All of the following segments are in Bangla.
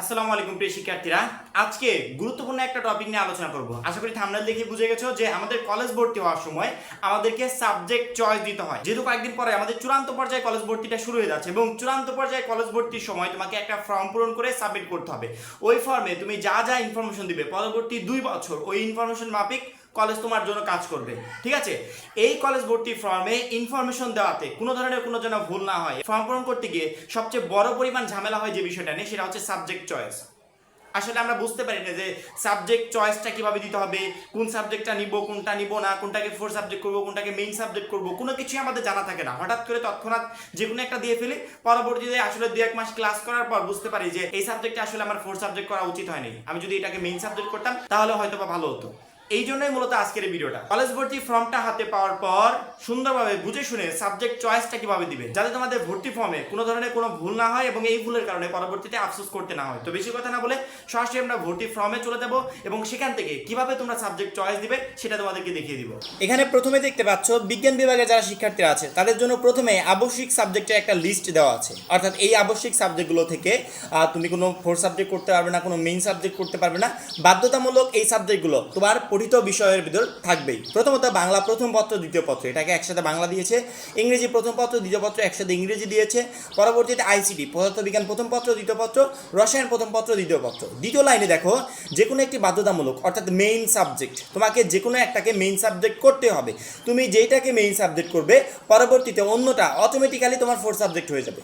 আসসালামু আলাইকুম, প্রিয় শিক্ষার্থীরা। আজকে গুরুত্বপূর্ণ একটা টপিক নিয়ে আলোচনা করব। আশা করি থামনেল দেখে বুঝে গেছো যে আমাদের কলেজ ভর্তি হওয়ার সময় আমাদেরকে সাবজেক্ট চয়েস দিতে হয়। যেহেতু কয়েকদিন পরে আমাদের চূড়ান্ত পর্যায়ে কলেজ ভর্তিটা শুরু হয়ে যাচ্ছে এবং চূড়ান্ত পর্যায়ে কলেজ ভর্তির সময় তোমাকে একটা ফর্ম পূরণ করে সাবমিট করতে হবে। ওই ফর্মে তুমি যা যা ইনফরমেশন দিবে, পরবর্তী দুই বছর ওই ইনফরমেশন মাফিক কলেজ তোমার জন্য কাজ করবে, ঠিক আছে? এই কলেজ ভর্তি ফর্মে ইনফরমেশন দেওয়াতে কোনো ধরনের কোনো যেন ভুল না হয় ফর্ম পূরণ করতে গিয়ে সবচেয়ে বড় পরিমাণ ঝামেলা হয় যে বিষয়টা নিয়ে, সেটা হচ্ছে সাবজেক্ট চয়েস আসলে আমরা বুঝতে পারি না যে সাবজেক্ট চয়েসটা কীভাবে দিতে হবে, কোন সাবজেক্টটা নিব, কোনটা নিব না, কোনটাকে ফোর সাবজেক্ট করব, কোনটাকে মেইন সাবজেক্ট করব, কোনো কিছুই আমাদের জানা থাকে না। হঠাৎ করে তৎক্ষণাৎ যে কোনো একটা দিয়ে ফেলি, পরবর্তীতে আসলে দু এক মাস ক্লাস করার পর বুঝতে পারি যে এই সাবজেক্টে আসলে আমার ফোর সাবজেক্ট করা উচিত হয়নি। আমি যদি এটাকে মেইন সাবজেক্ট করতাম, তাহলে হয়তো বা ভালো হতো। এই জন্যই মূলত আজকের ভিডিওটা। কলেজ ভর্তি ফর্মটা হাতে পাওয়ার পর সুন্দরভাবে বুঝে শুনে সাবজেক্ট চয়েসটা কীভাবে দিবে, যাতে তোমাদের ভর্তি ফর্মে কোনো ধরনের কোনো ভুল না হয় এবং এই ভুলের কারণে পরবর্তীতে আফসোস করতে না হয়। তো বেশি কথা না বলে সরাসরি আমরা ভর্তি ফর্মে চলে যাব এবং সেখান থেকে কীভাবে তোমরা সাবজেক্ট চয়েস দিবে সেটা তোমাদেরকে দেখিয়ে দিব। এখানে প্রথমে দেখতে পাচ্ছ, বিজ্ঞান বিভাগে যারা শিক্ষার্থীরা আছে, তাদের জন্য প্রথমে আবশ্যিক সাবজেক্টের একটা লিস্ট দেওয়া আছে। অর্থাৎ এই আবশ্যিক সাবজেক্টগুলো থেকে তুমি কোনো ফোর সাবজেক্ট করতে পারবে না, কোনো মেইন সাবজেক্ট করতে পারবে না। বাধ্যতামূলক এই সাবজেক্টগুলো তোমার পঠিত বিষয়ের ভিতর থাকবেই। প্রথমত বাংলা প্রথম পত্র, দ্বিতীয় পত্র। এটাকে একসাথে বাংলা দিয়েছে। ইংরেজি প্রথম পত্র, দ্বিতীয় পত্র একসাথে ইংরেজি দিয়েছে। পরবর্তীতে আইসিটি, পদার্থবিজ্ঞান প্রথম পত্র, দ্বিতীয় পত্র, রসায়ন প্রথম পত্র, দ্বিতীয় পত্র। দ্বিতীয় লাইনে দেখো যে কোনো একটি বাধ্যতামূলক, অর্থাৎ মেইন সাবজেক্ট তোমাকে যে কোনো একটাকে মেইন সাবজেক্ট করতে হবে। তুমি যেইটাকে মেইন সাবজেক্ট করবে, পরবর্তীতে অন্যটা অটোমেটিক্যালি তোমার ফোর সাবজেক্ট হয়ে যাবে।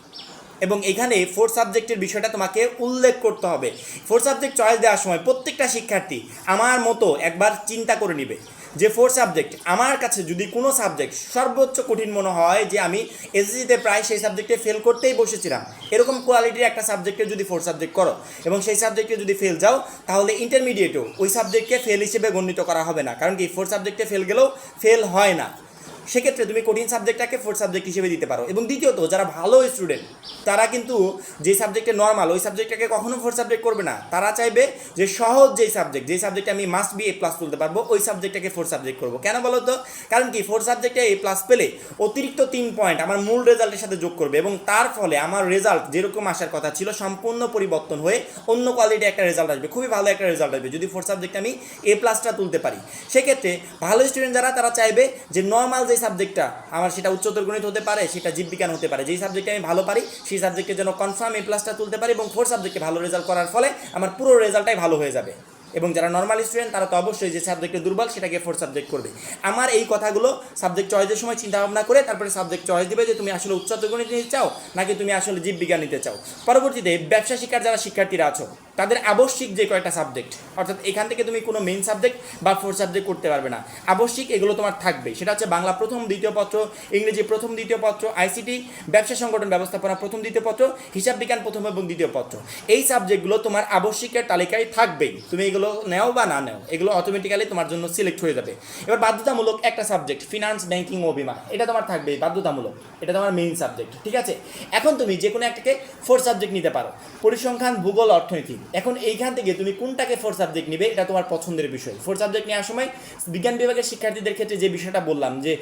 এবং এখানে ফোর সাবজেক্টের বিষয়টা তোমাকে উল্লেখ করতে হবে। ফোর সাবজেক্ট চয়েস দেওয়ার সময় প্রত্যেকটা শিক্ষার্থী আমার মতো একবার চিন্তা করে নিবে যে ফোর সাবজেক্ট আমার কাছে যদি কোনো সাবজেক্ট সর্বোচ্চ কঠিন মনে হয় যে আমি এসএসসিতে প্রায় সেই সাবজেক্টে ফেল করতেই বসেছিলাম, এরকম কোয়ালিটির একটা সাবজেক্টে যদি ফোর সাবজেক্ট করো এবং সেই সাবজেক্টে যদি ফেল যাও, তাহলে ইন্টারমিডিয়েটেও ওই সাবজেক্টকে ফেল হিসেবে গণ্যিত করা হবে না। কারণ কি ফোর সাবজেক্টে ফেল গেলেও ফেল হয় না। সেক্ষেত্রে তুমি কঠিন সাবজেক্টটাকে ফোর্থ সাবজেক্ট হিসেবে দিতে পারো। এবং দ্বিতীয়ত, যারা ভালো স্টুডেন্ট তারা কিন্তু যে সাবজেক্টে নর্মাল ওই সাবজেক্টটাকে কখনো ফোর্থ সাবজেক্ট করবে না। তারা চাইবে যে সহজ যেই সাবজেক্ট যেই সাবজেক্টে আমি মাস্ট বি এ প্লাস তুলতে পারব, ওই সাবজেক্টটাকে ফোর্থ সাবজেক্ট করব। কেন বলো তো? কারণ কি ফোর্থ সাবজেক্টে এ প্লাস পেলে অতিরিক্ত তিন পয়েন্ট আমার মূল রেজাল্টের সাথে যোগ করবে এবং তার ফলে আমার রেজাল্ট যেরকম আসার কথা ছিল, সম্পূর্ণ পরিবর্তন হয়ে অন্য কোয়ালিটি একটা রেজাল্ট আসবে। খুবই ভালো একটা রেজাল্ট আসবে যদি ফোর্থ সাবজেক্টে আমি এ প্লাসটা তুলতে পারি। সেক্ষেত্রে ভালো স্টুডেন্ট যারা, তারা চাইবে যে নর্মাল যে সাবজেক্টটা আমার সেটা উচ্চতর গণিত হতে পারে, সেটা জীববিজ্ঞান হতে পারে। যেই সাবজেক্টে আমি ভালো পারি, সেই সাবজেক্টে যেন কনফার্ম এ প্লাসটা তুলতে পারি এবং ফোর সাবজেক্টে ভালো রেজাল্ট করার ফলে আমার পুরো রেজাল্টটাই ভালো হয়ে যাবে। এবং যারা নর্মাল স্টুডেন্ট তারা তো অবশ্যই যে সাবজেক্টে দুর্বল, সেটাকে ফোর সাবজেক্ট করবে। আমার এই কথাগুলো সাবজেক্ট চয়েসের সময় চিন্তা ভাবনা করে তারপরে সাবজেক্ট চয়েস দিবে যে তুমি আসলে উচ্চতর গণিত নিতে চাও নাকি তুমি আসলে জীববিজ্ঞান নিতে চাও। পরবর্তীতে ব্যবসা শিক্ষার যারা শিক্ষার্থীরা আছো তাদের আবশ্যিক যে কয়েকটা সাবজেক্ট অর্থাৎ এখান থেকে তুমি কোনো মেন সাবজেক্ট বা ফোর সাবজেক্ট করতে পারবে না। আবশ্যিক এগুলো তোমার থাকবে। সেটা হচ্ছে বাংলা প্রথম, দ্বিতীয় পত্র, ইংরেজি প্রথম, দ্বিতীয় পত্র আইসিটি ব্যবসা সংগঠন ব্যবস্থাপনা প্রথম, দ্বিতীয় পত্র, হিসাব বিজ্ঞান প্রথম এবং দ্বিতীয় পত্র। এই সাবজেক্টগুলো তোমার আবশ্যিকের তালিকায় থাকবেই। তুমি এগুলো নেও বা না নেও, এগুলো অটোমেটিক্যালি তোমার জন্য সিলেক্ট হয়ে যাবে। এবার বাধ্যতামূলক একটা সাবজেক্ট ফিনান্স ব্যাংকিং ও বিমা এটা তোমার থাকবেই বাধ্যতামূলক। এটা তোমার মেইন সাবজেক্ট ঠিক আছে? এখন তুমি যে কোনো একটাকে ফোর সাবজেক্ট নিতে পারো। পরিসংখ্যান, ভূগোল, অর্থনীতি। এখন এইখান থেকে তুমি কোনটাকে ফোর সাবজেক্ট নিবে, এটা তোমার পছন্দের বিষয়। ফোর সাবজেক্ট নেওয়ার সময় বিজ্ঞান বিভাগের শিক্ষার্থীদের ক্ষেত্রে যে বিষয়টা বললাম, যে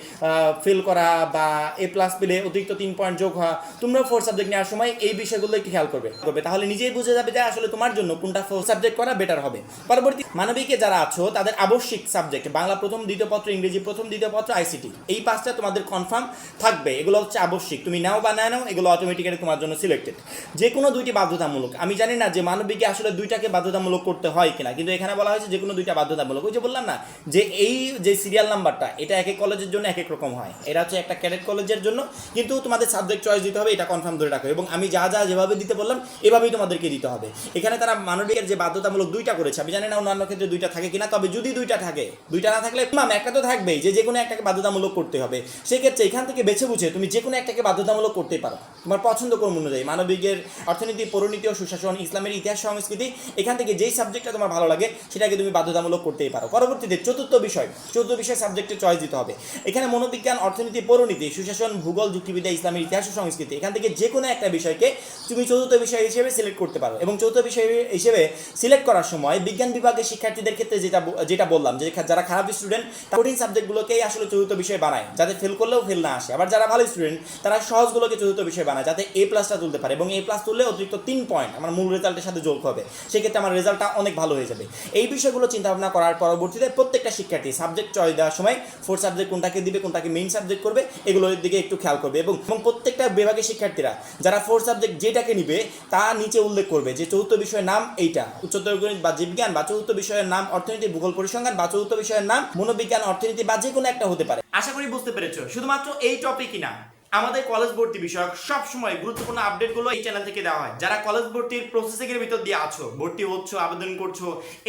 ফেল করা বা এ প্লাস পেলে অতিরিক্ত তিন পয়েন্ট যোগ হওয়া তোমরা ফোর সাবজেক্ট নেওয়ার সময় এই বিষয়গুলো একটু খেয়াল করবে করবে। তাহলে নিজেই বুঝে যাবে যে আসলে তোমার জন্য কোনটা ফোর সাবজেক্ট করা বেটার হবে। পরবর্তী মানবিকে যারা আছো, তাদের আবশ্যিক সাবজেক্ট বাংলা প্রথম, দ্বিতীয় পত্র, ইংরেজি প্রথম, দ্বিতীয় পত্র আইসিটি এই পাঁচটা তোমাদের কনফার্ম থাকবে। এগুলো হচ্ছে আবশ্যিক। তুমি নাও বা না নাও, এগুলো অটোমেটিক্যালি তোমার জন্য সিলেক্টেড যে কোনো দুইটি বাধ্যতামূলক। আমি জানি না যে মানবিকে আসলে দুইটাকে বাধ্যতামূলক করতে হয় কিনা। কিন্তু এখানে বলা হয়েছে যে কোনো দুইটা বাধ্যতামূলক। ওই যে বললাম না, যে এই যে সিরিয়াল নাম্বারটা এটা এক এক কলেজের জন্য এক এক রকম হয়। এটা হচ্ছে একটা ক্যাডেট কলেজের জন্য, কিন্তু তোমাদের সাবজেক্ট চয়েস দিতে হবে, এটা কনফার্ম ধরে রাখো। এবং আমি যা যা যেভাবে দিতে বললাম, এভাবেই তোমাদেরকে দিতে হবে। এখানে তারা মানবিকের যে বাধ্যতামূলক দুইটা করেছে, আমি জানি না অন্যান্য ক্ষেত্রে দুইটা থাকে কিনা, তবে যদি দুইটা থাকে, দুইটা না থাকলে মাম একটা তো থাকবেই, যে যে কোনো একটাকে বাধ্যতামূলক করতে হবে। সেক্ষেত্রে এখান থেকে বেছে বুঝে তুমি যে কোনো একটাকে বাধ্যতামূলক করতেই পারো। তোমার পছন্দ ক্রম অনুযায়ী, মানবিকের অর্থনীতি, পরিণীতি ও সুশাসন, ইসলামের ইতিহাস সংস্কৃতি, এখান থেকে যেই সাবজেক্টটা তোমার ভালো লাগে, সেটাকে তুমি বাধ্যতামূলক করতেই পারো। পরবর্তীতে চতুর্থ বিষয় চতুর্থ বিষয় সাবজেক্টে চয়েস দিতে হবে। এখানে মনোবিজ্ঞান, অর্থনীতি পরিণীতি সুশাসন, ভূগোল, যুক্তিবিদ্যা, ইসলামের ইতিহাস ও সংস্কৃতি, এখান থেকে যে কোনো একটা বিষয়কে তুমি চতুর্থ বিষয় হিসেবে সিলেক্ট করতে পারো এবং চতুর্থ বিষয় হিসেবে সিলেক্ট করার সময় বিজ্ঞান বিভাগের শিক্ষার্থীদের ক্ষেত্রে যেটা যেটা বললাম, যে যারা খারাপ স্টুডেন্ট কঠিন সাবজেক্টগুলোকেই আসলে চতুর্থ বিষয় বানায়। যাতে ফেল করলেও ফেল না আসে। আবার যারা ভালো স্টুডেন্ট তারা সহজগুলোকে চতুর্থ বিষয় বানায়, যাতে এ প্লাসটা তুলতে পারে এবং এ প্লাস তুললে অতিরিক্ত তিন পয়েন্ট আমার মূল রেজাল্টের সাথে যোগ হবে। সেক্ষেত্রে আমার রেজাল্টটা অনেক ভালো হয়ে যাবে। এই বিষয়গুলো চিন্তা ভাবনা করার পরবর্তীতে প্রত্যেকটা শিক্ষার্থী সাবজেক্ট চয়েস দেওয়ার সময় ফোর সাবজেক্ট কোনটাকে দিবে, কোনটাকে মেইন সাবজেক্ট করবে, এগুলোর দিকে একটু খেয়াল করবে এবং এবং প্রত্যেকটা বিভাগের শিক্ষার্থীরা যারা ফোর সাবজেক্ট যেটাকে নিবে, তা নিচে উল্লেখ করবে যে চতুর্থ বিষয়ের নাম এইটা। উচ্চতর গণিত বা জীববিজ্ঞান বা চতুর্থ বিষয়ের নাম অর্থনীতি, ভূগোল পরিসংখ্যান বা চতুর্থ বিষয়ের নাম মনোবিজ্ঞান, অর্থনীতি বা যে কোনো একটা হতে পারে। আশা করি বুঝতে পেরেছ। শুধুমাত্র এই টপিকই না আমাদের কলেজ ভর্তি বিষয়ক সব সময় গুরুত্বপূর্ণ আপডেটগুলো এই চ্যানেল থেকে দেওয়া হয়। যারা কলেজ ভর্তির প্রসেসিং এর ভিতর দিয়ে আছো, ভর্তি হচ্ছ, আবেদন করছ,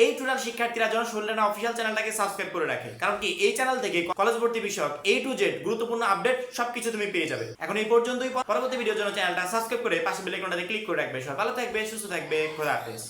এই টোটাল শিক্ষার্থীরা যেন শরীরানা অফিসিয়াল চ্যানেলটাকে সাবস্ক্রাইব করে রাখে। কারণ কি, এই চ্যানেল থেকে কলেজ ভর্তি বিষয়ক এ টু জেড গুরুত্বপূর্ণ আপডেট সবকিছু তুমি পেয়ে যাবে। এখন এই পর্যন্তই, পরবর্তী ভিডিওর জন্য চ্যানেলটা সাবস্ক্রাইব করে পাশে বেল আইকনটাতে ক্লিক করে রাখবে। সবাই ভালো থাকবে, সুস্থ থাকবে, খোদা হাফেজ।